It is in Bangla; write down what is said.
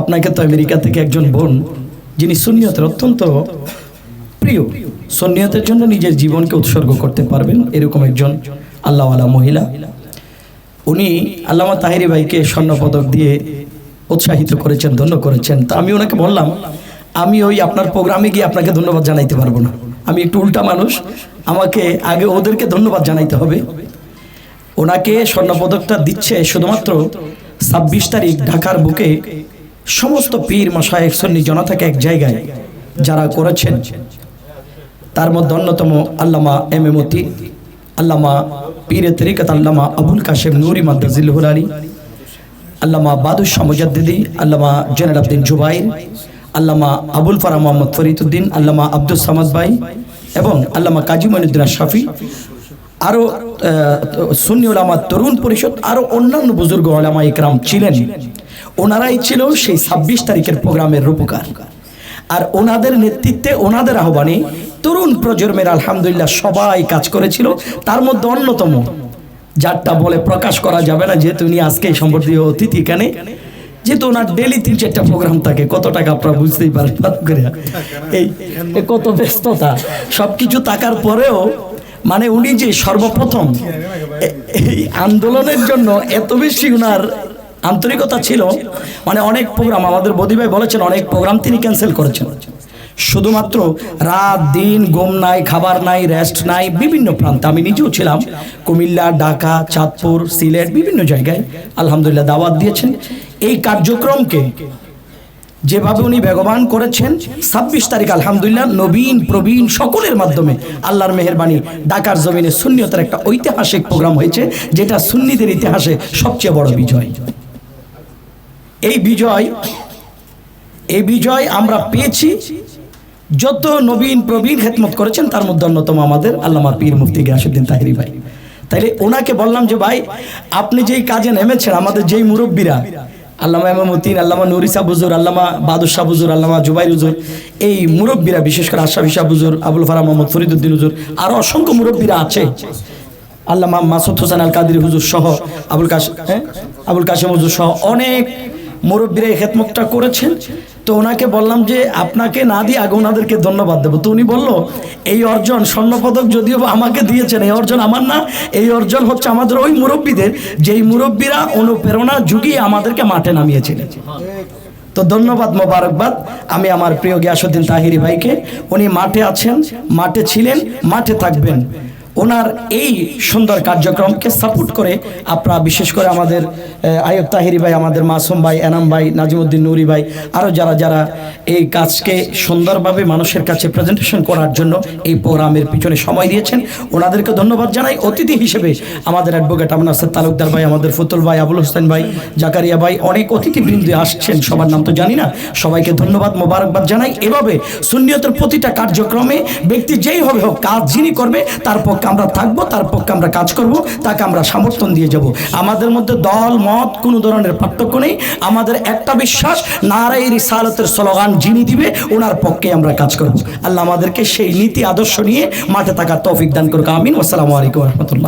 আপনাকে তো আমেরিকা থেকে একজন বোন, যিনি সুনিয়তের অত্যন্ত প্রিয়। সুনিয়তের জন্য নিজের জীবনকে উৎসর্গ করতে পারবেন এরকম একজন আল্লাহওয়ালা মহিলা। উনি আল্লামা তাহিরি ভাইকে স্বর্ণপদক দিয়ে উৎসাহিত করেছেন, ধন্য করেছেন। তা আমি ওনাকে বললাম, আমি ওই আপনার প্রোগ্রামে গিয়ে আপনাকে ধন্যবাদ জানাইতে পারব না। আমি একটু উল্টা মানুষ, আমাকে আগে ওদেরকে ধন্যবাদ জানাইতে হবে। ওনাকে স্বর্ণপদকটা দিচ্ছে শুধুমাত্র ছাব্বিশ তারিখ ঢাকার বুকে সমস্ত পীর মশায়েক সন্নি জনতাকে এক জায়গায় যারা করেছেন, তার মধ্যে অন্যতম আল্লামা এম এ মতি, আল্লামা পীরে তরিকত আল্লামা আবুল কাশেম নুরি মাদ্দাজিল্লুর আলী, আল্লামা বাদুশাহ মুজাদ্দিদি, আল্লামা জেনার আব্দিন জুবাইর, আল্লামা আবুল ফারা মোহাম্মদ ফরিদুদ্দিন আল্লামা আব্দুল সামাদ ভাই এবং আল্লামা কাজী মঈনুদ্দিন শাফি আরও সুন্নি ওলামা তরুণ পরিষদ, আরও অন্যান্য বুজুর্গ ওলামা ইকরাম ছিলেন। ওনারাই ছিল সেই ছাব্বিশ তারিখের প্রোগ্রামের রূপকার। আর ওনাদের নেতৃত্বে ওনাদের আহ্বানে তরুণ প্রজন্মের আলহামদুলিল্লাহ সবাই কাজ করেছিল, তার মধ্যে অন্যতম, যারটা বলে প্রকাশ করা যাবে না, যেহেতু উনি আজকে সম্পর্কীয় অতিথি এখানে, যেহেতু ওনার ডেলি তিন চারটা প্রোগ্রাম থাকে, কত টাকা আপনারা বুঝতেই পারেন এই কত ব্যস্ততা। সব কিছু থাকার পরেও মানে উনি যে সর্বপ্রথম এই আন্দোলনের জন্য এত বেশি উনার আন্তরিকতা ছিল মানে অনেক প্রোগ্রাম আমাদের বদি ভাই বলেছেন, অনেক প্রোগ্রাম তিনি ক্যান্সেল করেছেন। শুধুমাত্র রাত, দিন, ঘুম নাই, খাবার নাই রেস্ট নাই, বিভিন্ন প্রান্তে। আমি নিজেও ছিলাম কুমিল্লা, ঢাকা, চাঁদপুর, সিলেট, বিভিন্ন জায়গায়, আলহামদুলিল্লাহ দাওয়াত দিয়েছেন। এই কার্যক্রমকে যেভাবে উনি বেগবান করেছেন, ছাব্বিশ তারিখ, আলহামদুলিল্লাহ, নবীন, প্রবীণ, সকলের মাধ্যমে আল্লাহর মেহরবানি, ঢাকার জমিনে সুন্নিয়তের একটা ঐতিহাসিক প্রোগ্রাম হয়েছে, যেটা সুন্নিদের ইতিহাসে সবচেয়ে বড় বিজয়। এই বিজয় এই বিজয় আমরা পেয়েছি। যত নবীন প্রবীণ খেদমত করেছেন, তার মধ্যে অন্যতম আমাদের আল্লামা পীর মুফতি গিয়াসুদ্দিন তাহিরি ভাই। তাইলে ওনাকে বললাম যে, ভাই, আপনি যেই কাজে নেমেছেন, আমাদের যেই মুরব্বীরা, আল্লামা এমামুদ্দিন আল্লামা নুরিসা বুজুর আল্লামা বাদুশাহ বুজুর আল্লামা জুবাইর হুজুর, এই মুরব্বীরা, বিশেষ করে আশরাফ ইশা বুজুর আবুল ফারা মোহাম্মদ ফরিদুদ্দিন হুজুর আরও অসংখ্য মুরব্বীরা আছে। আল্লামা মাসুদ হোসেন আল কাদির হুজুর সহ, আবুল কাশ হ্যাঁ? আবুল কাশেম হুজুর সহ অনেক মুরব্বীরা এই খেদমতটা করেছেন। তো ওনাকে বললাম যে, আপনাকে না দিয়ে আগে ওনাদেরকে ধন্যবাদ দেবো। তো উনি বলল, এই অর্জন স্বর্ণপদক যদিও আমাকে দিয়েছেন, এই অর্জন আমার না। এই অর্জন হচ্ছে আমাদের ওই মুরব্বীদের, যেই মুরব্বীরা অনুপ্রেরণা যুগিয়ে আমাদেরকে মাঠে নামিয়েছিলেন। তো ধন্যবাদ মোবারকবাদ। আমি আমার প্রিয় গিয়াসুদ্দিন তাহিরি ভাইকে, উনি মাঠে আছেন, মাঠে ছিলেন, মাঠে থাকবেন। ওনার এই সুন্দর কার্যক্রমকে সাপোর্ট করে আপনারা বিশেষ করে আমাদের আয়ব তাহিরি ভাই, আমাদের মাসুম ভাই, এনাম ভাই, নাজিমুদ্দিন নুরি ভাই আরও যারা যারা এই কাজকে সুন্দরভাবে মানুষের কাছে প্রেজেন্টেশন করার জন্য এই প্রোগ্রামের পিছনে সময় দিয়েছেন, ওনাদেরকে ধন্যবাদ জানাই। অতিথি হিসেবে আমাদের অ্যাডভোকেট আপনার তালুকদার ভাই, আমাদের ফুতুল ভাই, আবুল হোসেন ভাই, জাকারিয়া ভাই, অনেক অতিথিবৃন্দে আসছেন, সবার নাম তো জানি না। সবাইকে ধন্যবাদ, মোবারকবাদ জানাই। এভাবে সুন্নিয়তের প্রতিটা কার্যক্রমে ব্যক্তি যেই হবে হোক, কাজ যিনি করবে, তার পক্ষে আমরা থাকব, তার পক্ষে আমরা কাজ করব, তাকে আমরা সমর্থন দিয়ে যাব। আমাদের মধ্যে দল, মত, কোনো ধরনের পার্থক্য নেই। আমাদের একটা বিশ্বাস নারাই রিসালতের স্লোগান যিনি দিবে, ওনার পক্ষে আমরা কাজ করব। আল্লাহ আমাদেরকে সেই নীতি, আদর্শ নিয়ে মাঠে থাকার তৌফিক দান করুক। আমিন। আসসালামু আলাইকুম রহমতুল্লাহ।